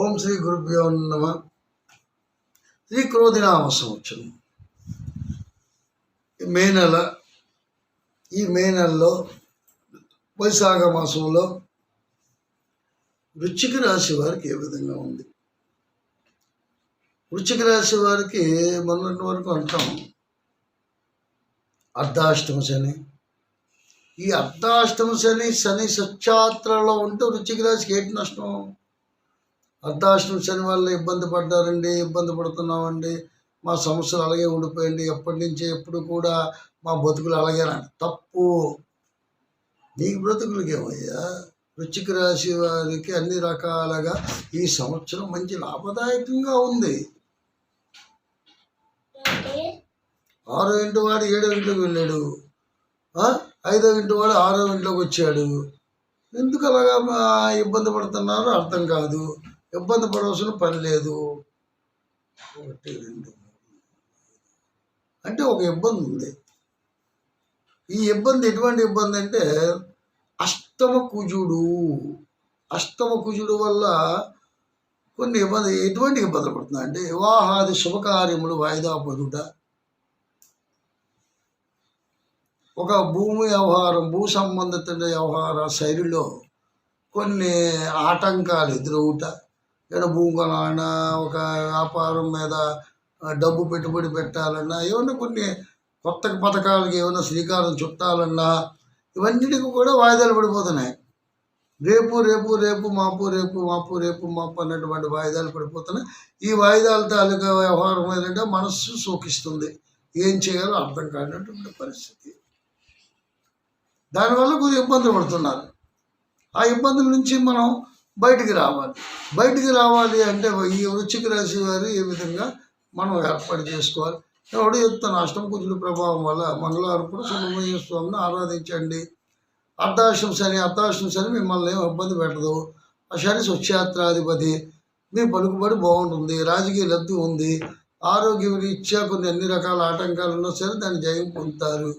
ఓం శ్రీ గురుభ్యో నమ. శ్రీ క్రోధినామ సంవత్సరం ఈ మే నెల ఈ మే నెలలో వైశాఖ మాసంలో వృచ్చిక రాశి వారికి ఏ విధంగా ఉంది? వృచ్చిక రాశి వారికి మొన్నటి వరకు అంటాం అర్ధాష్టమ శని. ఈ అర్ధాష్టమ శని శని సత్యాత్రలో ఉంటే వృచ్చిక రాశికి ఏంటి నష్టం? అర్ధాశ్రమ శని వల్ల ఇబ్బంది పడ్డారండి ఇబ్బంది పడుతున్నామండి. మా సమస్యలు అలాగే ఉండిపోయండి ఎప్పటి నుంచి ఎప్పుడు కూడా మా బతుకులు అలాగే తప్పు. నీకు బ్రతుకులకేమయ్యా? ఏమయ్యా రాశి వారికి అన్ని రకాలుగా ఈ సంవత్సరం మంచి లాభదాయకంగా ఉంది. ఆరో ఇంటి వాడు ఏడో ఇంట్లోకి వెళ్ళాడు. ఐదో ఇంటి వాడు ఆరో ఇంట్లోకి వచ్చాడు. ఎందుకు అలాగా ఇబ్బంది పడుతున్నారో అర్థం కాదు. ఇబ్బంది పడవలసిన పని లేదు. ఒకటి రెండు అంటే ఒక ఇబ్బంది ఉంది. ఈ ఇబ్బంది ఎటువంటి ఇబ్బంది అంటే అష్టమ కుజుడు అష్టమ కుజుడు వల్ల కొన్ని ఇబ్బంది ఎటువంటి ఇబ్బందులు పడుతుంది అంటే వివాహాది శుభకార్యములు వాయిదా పడుట ఒక భూమి వ్యవహారం భూ సంబంధిత వ్యవహార శైలిలో కొన్ని ఆటంకాలు ఎదురవుట. ఏదైనా భూమి కొనాలన్నా ఒక వ్యాపారం మీద డబ్బు పెట్టుబడి పెట్టాలన్నా ఏమైనా కొన్ని కొత్త పథకాలకి ఏమైనా శ్రీకారం చుట్టాలన్నా ఇవన్నిటికి కూడా వాయిదాలు పడిపోతున్నాయి. రేపు రేపు రేపు మాపు రేపు మాపు రేపు మాపు అన్నటువంటి వాయిదాలు పడిపోతున్నాయి. ఈ వాయిదాల తాలూకా వ్యవహారం ఏంటంటే మనస్సు సోకిస్తుంది ఏం చేయాలో అర్థం కానటువంటి పరిస్థితి. దానివల్ల కొద్దిగా ఇబ్బందులు పడుతున్నారు. ఆ ఇబ్బందుల నుంచి మనం బయటికి రావాలి. బయటికి రావాలి అంటే ఈ వృచ్చిక రాశి వారు ఏ విధంగా మనం ఏర్పాటు చేసుకోవాలి? ఎవడు చెప్తాను అష్టంకుజుల ప్రభావం వల్ల మంగళవారం కూడా సుబ్రహ్మణ్య స్వామిని ఆరాధించండి. అర్ధాష్టం శని అర్ధాష్టం శని మిమ్మల్ని ఏం ఇబ్బంది పెట్టదు. ఆ శని స్వచ్ఛయాత్రాధిపతి మీ పలుకుబడి బాగుంటుంది. రాజకీయ లబ్ధి ఉంది. ఆరోగ్య రీత్యా కొన్ని అన్ని రకాల ఆటంకాలు ఉన్నా సరే దాన్ని జయం పొందుతారు.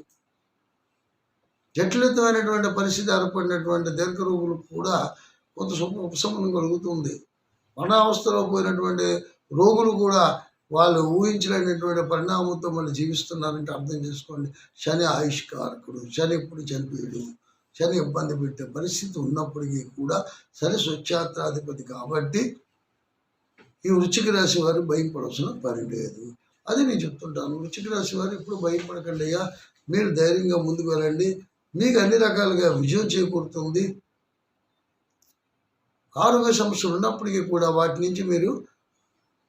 జటిలితమైనటువంటి పరిస్థితి ఏర్పడినటువంటి దీర్ఘ రూపులు కూడా కొంత శుభ ఉపశమనం కలుగుతుంది. మరణావస్థలో పోయినటువంటి రోగులు కూడా వాళ్ళు ఊహించలేనటువంటి పరిణామంతో మళ్ళీ జీవిస్తున్నారంటే అర్థం చేసుకోండి. శని ఆయుష్కారకుడు శని ఎప్పుడు చనిపోయాడు శని ఇబ్బంది పెట్టే పరిస్థితి ఉన్నప్పటికీ కూడా సరే స్వచ్ఛాత్రాధిపతి కాబట్టి ఈ వృచ్చిక రాశి వారు భయపడాల్సిన పని లేదు. అది నేను చెప్తుంటాను. వృచ్చిక రాశి వారు ఎప్పుడు భయపడకండి అయ్యా. మీరు ధైర్యంగా ముందుకు వెళ్ళండి. మీకు అన్ని రకాలుగా విజయం చేకూరుతుంది. ఆరోగ్య సమస్యలు ఉన్నప్పటికీ కూడా వాటి నుంచి మీరు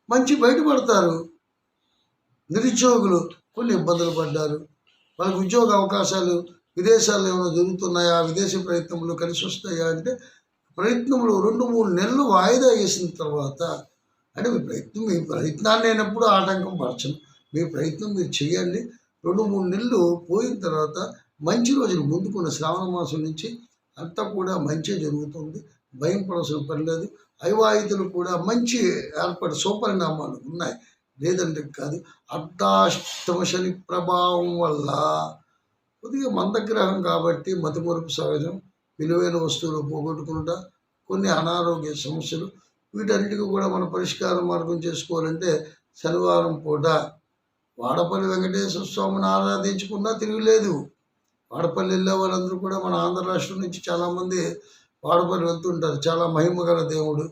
మంచి బయటపడతారు. నిరుద్యోగులు కొన్ని ఇబ్బందులు పడ్డారు. వాళ్ళకి ఉద్యోగ అవకాశాలు విదేశాల్లో ఏమైనా దొరుకుతున్నాయా విదేశీ ప్రయత్నములు కలిసి వస్తాయా అంటే ప్రయత్నములు రెండు మూడు నెలలు వాయిదా వేసిన తర్వాత అంటే మీ ప్రయత్నం మీ ప్రయత్నాన్ని అయినప్పుడు ఆటంకం పరచను. మీ ప్రయత్నం మీరు చేయండి. రెండు మూడు నెలలు పోయిన తర్వాత మంచి రోజులు ముందుకున్న శ్రావణ మాసం నుంచి అంతా కూడా మంచి జరుగుతుంది. భయం పడవలసిన పని లేదు. అవివాహితులు కూడా మంచి ఏర్పడి సుపరిణామాలు ఉన్నాయి. లేదంటే కాదు అర్ధాష్టమ శని ప్రభావం వల్ల కొద్దిగా మందగ్రహం కాబట్టి మతిమరుపు సహజం. విలువైన వస్తువులు పోగొట్టుకుంటా కొన్ని అనారోగ్య సమస్యలు వీటన్నిటికీ కూడా మనం పరిష్కార మార్గం చేసుకోవాలంటే శనివారం పూట వాడపల్లి వెంకటేశ్వర స్వామిని ఆరాధించుకున్నా తిరిగి లేదు. వాడపల్లి వెళ్ళే వాళ్ళందరూ కూడా మన ఆంధ్ర రాష్ట్రం నుంచి చాలామంది వాడపల్లి వెళ్తుంటారు. చాలా మహిమ గల దేవుడు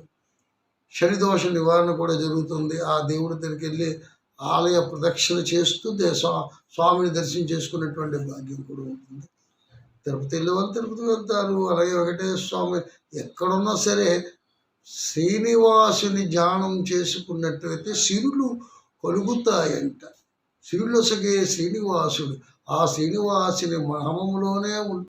శనిదోష నివారణ కూడా జరుగుతుంది. ఆ దేవుడి దగ్గరికి వెళ్ళి ఆలయ ప్రదక్షిణ చేస్తూ స్వా స్వామిని దర్శనం చేసుకునేటువంటి భాగ్యం కూడా ఉంటుంది. తిరుపతి వెళ్ళే వాళ్ళు తిరుపతి వెళ్తారు. అలాగే వెంకటేశ్వర స్వామి ఎక్కడున్నా సరే శ్రీనివాసుని ధ్యానం చేసుకున్నట్లయితే సిరులు కలుగుతాయంట. సిరులసగే శ్రీనివాసుడు. ఆ శ్రీనివాసుని మహమంలోనే ఉంటుంది